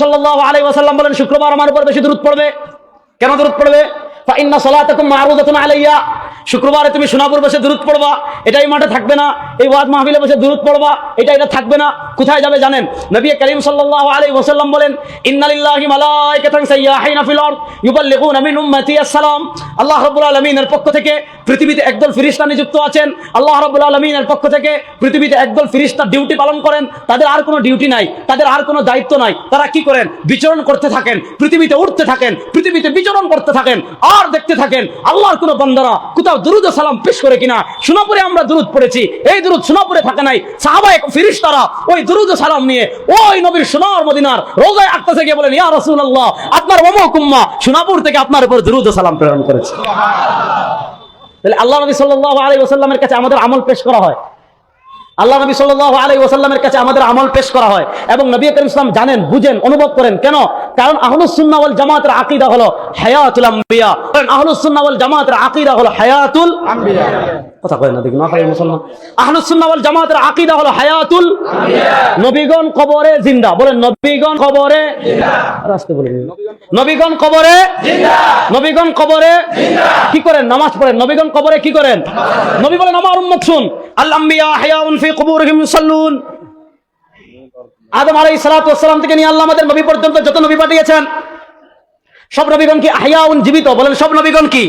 সাল্লাল্লাহু আলাই ওয়াসাল্লাম বলেন শুক্রবার আমার উপর বেশি দূরত পড়বে। কেন দূরত পড়বে? শুক্রবারে তুমি সোনাপুর বসে দূরত পড়বা, এটাই মাঠে থাকবে না। এই ওয়াজ মাহফিলে বসে দূরত পড়বা এটা এটা থাকবে না। কোথায় যাবে জানেন? নবী করিম সাল্লাল্লাহু বলেন আল্লাহ পক্ষ থেকে পৃথিবীতে একদল ফেরেশতা নিযুক্ত আছেন। আল্লাহ রাব্বুল পক্ষ থেকে পৃথিবীতে একদল ফেরেশতা ডিউটি পালন করেন। তাদের আর কোনো ডিউটি নাই, তাদের আর কোনো দায়িত্ব নাই। তারা কি করেন? বিচরণ করতে থাকেন, পৃথিবীতে উঠতে থাকেন, পৃথিবীতে বিচরণ করতে থাকেন। আর দেখতে থাকেন, আল্লাহর কোনো বান্দারা কোথাও দুরুদ সালাম পেশ করে কিনা। সোনাপুরে আমরা দুরুদ পড়েছি, এই দুরুদ সোনাপুরে থাকে নাই। সাহাবায়ে ফিরিস্তারা ওই দুরুদ সালাম নিয়ে ওই নবীর সোনার মদিনার রোজায় আক্তা থেকে বলেন, ইয়া রাসূলুল্লাহ, আপনার অমুক উম্মাহ সোনাপুর থেকে আপনার উপর দুরুদ সালাম প্রেরণ করেছে। তাহলে আল্লাহ নবী সাল্লাল্লাহু আলাইহি ওয়াসাল্লামের কাছে আমাদের আমল পেশ করা হয়। আল্লাহ নবী সাল্লাল্লাহু আলাইহি ওয়াসাল্লামের কাছে আমাদের আমল পেশ করা হয় এবং নবী করিম ইসলাম জানেন বুঝেন অনুভব করেন। কেন? কারণ আহলুস সুন্নাহ ওয়াল জামাতের আকীদা হলো হায়াতুল আম্বিয়া। কারণ আহলুস জামাতের আকীদা হলো হায়াতুল কথা কয় না মুসলমান? জামাতের আকীদা হলো হায়াতুল নবীগণ কবরে জিন্দা। বলেন নবীগণ কবরে রাস্তে বলেন। নবীগণ কবরে নবীগণ কবরে কি করেন? নামাজ পড়েন। নবীগণ কবরে কি করেন? নবী বলেন আমার উম্মত শুন। আদম আলাইহিস সালাতু ওয়াস সালাম থেকে নিয়ে আল্লাহ আমাদের নবী পর্যন্ত যত নবী পাঠিয়েছেন সব নবীগণ কি আহিয়াউন জীবিত? বলেন সব নবীগণ কি?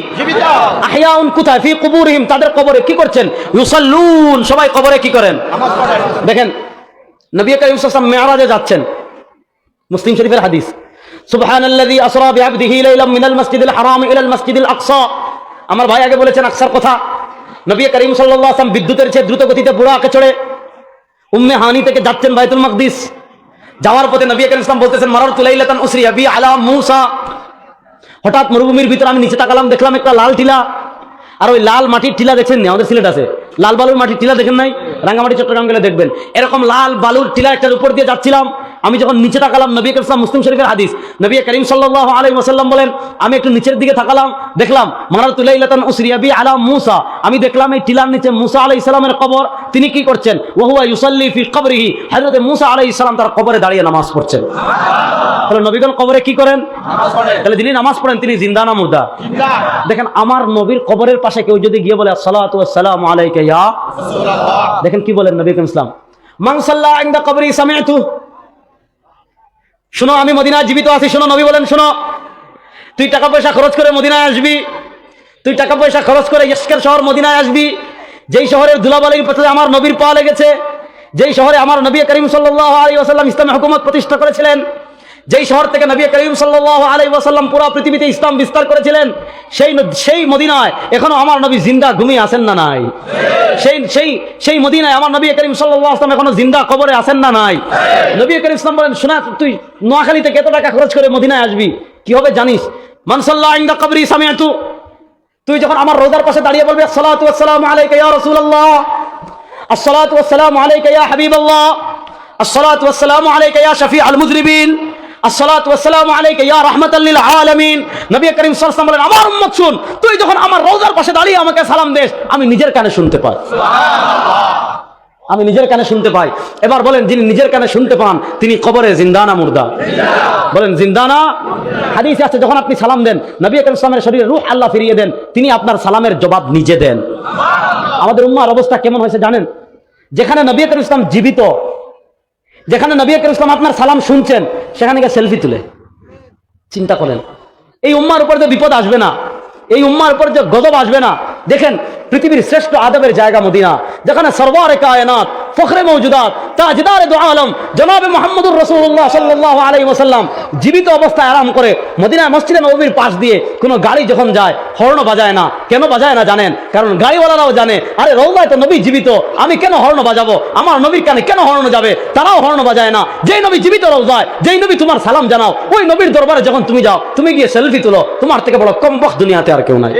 আহিয়াউন কোথায়? ফি কুবুরিহিম তাদের কবরে কি করছেন? ইউসাল্লুন সবাই কবরে কি করেন? দেখেন নবী করিম ওয়াসাল্লাম মেরাজে যাচ্ছেন। মুসলিম শরীফের হাদিস। সুবহানাল্লাযী আসরা বিআবদিহি লাইলাম মিনাল মাসজিদিল হারাম ইলাল মাসজিদিল আকসা। আমার ভাই আগে বলেছেন আকসার কথা। নবী করিম সাল্লাল্লাহু আলাইহি ওয়াসাল্লাম বিদ্যুতের চেয়ে দ্রুত গতিতে বুড়াকে চড়ে। উম্মে হানি থেকে যাচ্ছেন বাইতুল মাকদিস। যাওয়ার পথে নবী করিম ইসলাম বলতেছেন মারারতু লাইলাতান উসরিয়া বি আলা মূসা। হঠাৎ মরুভূমির ভিতরে আমি নিচে তাকালাম, দেখলাম একটা লাল টিলা। আর ওই লাল মাটির টিলা দেখছেন আমাদের সিলেট আছে। লাল বালুর মাটির টিলা দেখেন নাই? রাঙ্গামাটি, চট্টগ্রাম গেলে দেখবেন। এরকম লাল বালুর টিলা একটার উপর দিয়ে যাচ্ছিলাম। আমি যখন নিচে তাকালাম, নবী ইসলাম মুসলিম শরীফের হাদিস, নবী করিম সাল্লাল্লাহু আলাইহি ওয়াসাল্লাম বলেন, আমি একটু নিচের দিকে তাকালাম, দেখলাম মানার তুলাইলাতান উসরিয়া বি আলা মুসা। আমি দেখলাম এই টিলার নিচে মুসা আলাইহিস সালামের কবর। তিনি কি করছেন? ওহুয়া ইউসাল্লি ফি কবরিহি। হযরত মুসা আলাইহিস সালাম তার কবরে দাঁড়িয়ে নামাজ পড়ছেন। তাহলে নবীগণ কবরে কি করেন? তাহলে যিনি নামাজ পড়েন, তিনি জিন্দা না মুর্দা? দেখেন, আমার নবীর কবরের পাশে কেউ যদি গিয়ে বলে ওয়াসসালামু আলাইকা ইয়া দেখেন কি বলেন নবী করিম ইসলাম সাল্লা ইনদা কবরি সামিআতু শোনো, আমি মদিনায় জীবিত আছি, শোনো, নবী বলেন, শোনো। তুই টাকা পয়সা খরচ করে মদিনায় আসবি। তুই টাকা পয়সা খরচ করে ইস্কের শহর মদিনায় আসবি। যেই শহরের ধুলাবালির পথে আমার নবীর পা লেগেছে, যেই শহরে আমার নবী করিম সাল্লাহ আলী আসাল্লাম ইসলামী হুকুমত প্রতিষ্ঠা করেছিলেন যেই শহর থেকে নবী করিম সাল্লাল্লাহু আলাইহি ওয়াসাল্লাম পুরো পৃথিবীতে ইসলাম বিস্তার করেছিলেন, সেই সেই মদিনায় এখনও আমার নবী জিন্দা ঘুমিয়ে আছেন না নাই? সেই সেই সেই মদিনায় আমার নবী করিম আলাইহি এখনও জিন্দা কবরে আছেন না নাই? নবী করিম ইসলাম বলেন, শোনা, তুই নোয়াখালী থেকে এত টাকা খরচ করে মদিনায় আসবি? কি হবে জানিস? মানসাল্লাহ ইনদা কবরি তু তুই যখন আমার রোজার পাশে দাঁড়িয়ে বলবি ওয়াসসালামু আলাইকা ইয়া রাসূলুল্লাহ, আসসালাতু ওয়াসসালামু আলাইকা ইয়া আসসালাতু ওয়াসসালামু আলাইকা ইয়া শাফিআল মুযরিবিন আসসালাতু ওয়াসসালামু আলাইকা ইয়া রাহমাতাল লিল আলামিন। নবী করিম সাল্লাল্লাহু আলাইহি আমার উম্মত শুন। তুই যখন আমার রোজার পাশে দাঁড়িয়ে আমাকে সালাম দেস আমি নিজের কানে শুনতে পাই। আমি নিজের কানে শুনতে পাই। এবার বলেন যিনি নিজের কানে শুনতে পান তিনি কবরে জিন্দানা মুর্দা। বলেন জিন্দানা? হাদিস আছে যখন আপনি সালাম দেন নবী আকরম ইসলামের শরীরে রূহ আল্লাহ ফিরিয়ে দেন তিনি আপনার সালামের জবাব নিজে দেন। আমাদের উম্মার অবস্থা কেমন হয়েছে জানেন? যেখানে নবী আকরম ইসলাম জীবিত যেখানে নবী আকরম ইসলাম আপনার সালাম শুনছেন সেখানে গিয়ে সেলফি তুলে। চিন্তা করেন। এই উম্মার উপর যে বিপদ আসবে না, এই উম্মার উপর যে গজব আসবে না, দেখেন পৃথিবীর শ্রেষ্ঠ আদবের জায়গা মদিনা, যেখানে সর্বারে কায়নাত ফখরে মৌজুদাত তাজদারে দু আলম, জনাবে মোহাম্মদুর রসুল্লাহ সাল্লাহ আলাই ওসাল্লাম জীবিত অবস্থায় আরাম করে মদিনা মসজিদে নবীর পাশ দিয়ে কোনো গাড়ি যখন যায়, হর্ন বাজায় না। কেন বাজায় না জানেন? কারণ গাড়িওয়ালারাও জানে, আরে রৌদায় তো নবী জীবিত, আমি কেন হর্ন বাজাবো? আমার নবীর কানে কেন হর্ন যাবে? তারাও হর্ন বাজায় না। যেই নবী জীবিত রৌদায় যেই নবী তোমার সালাম জানাও, ওই নবীর দরবারে যখন তুমি যাও, তুমি গিয়ে সেলফি তুলো। তোমার থেকে বড় কম দুনিয়াতে আর কেউ নাই।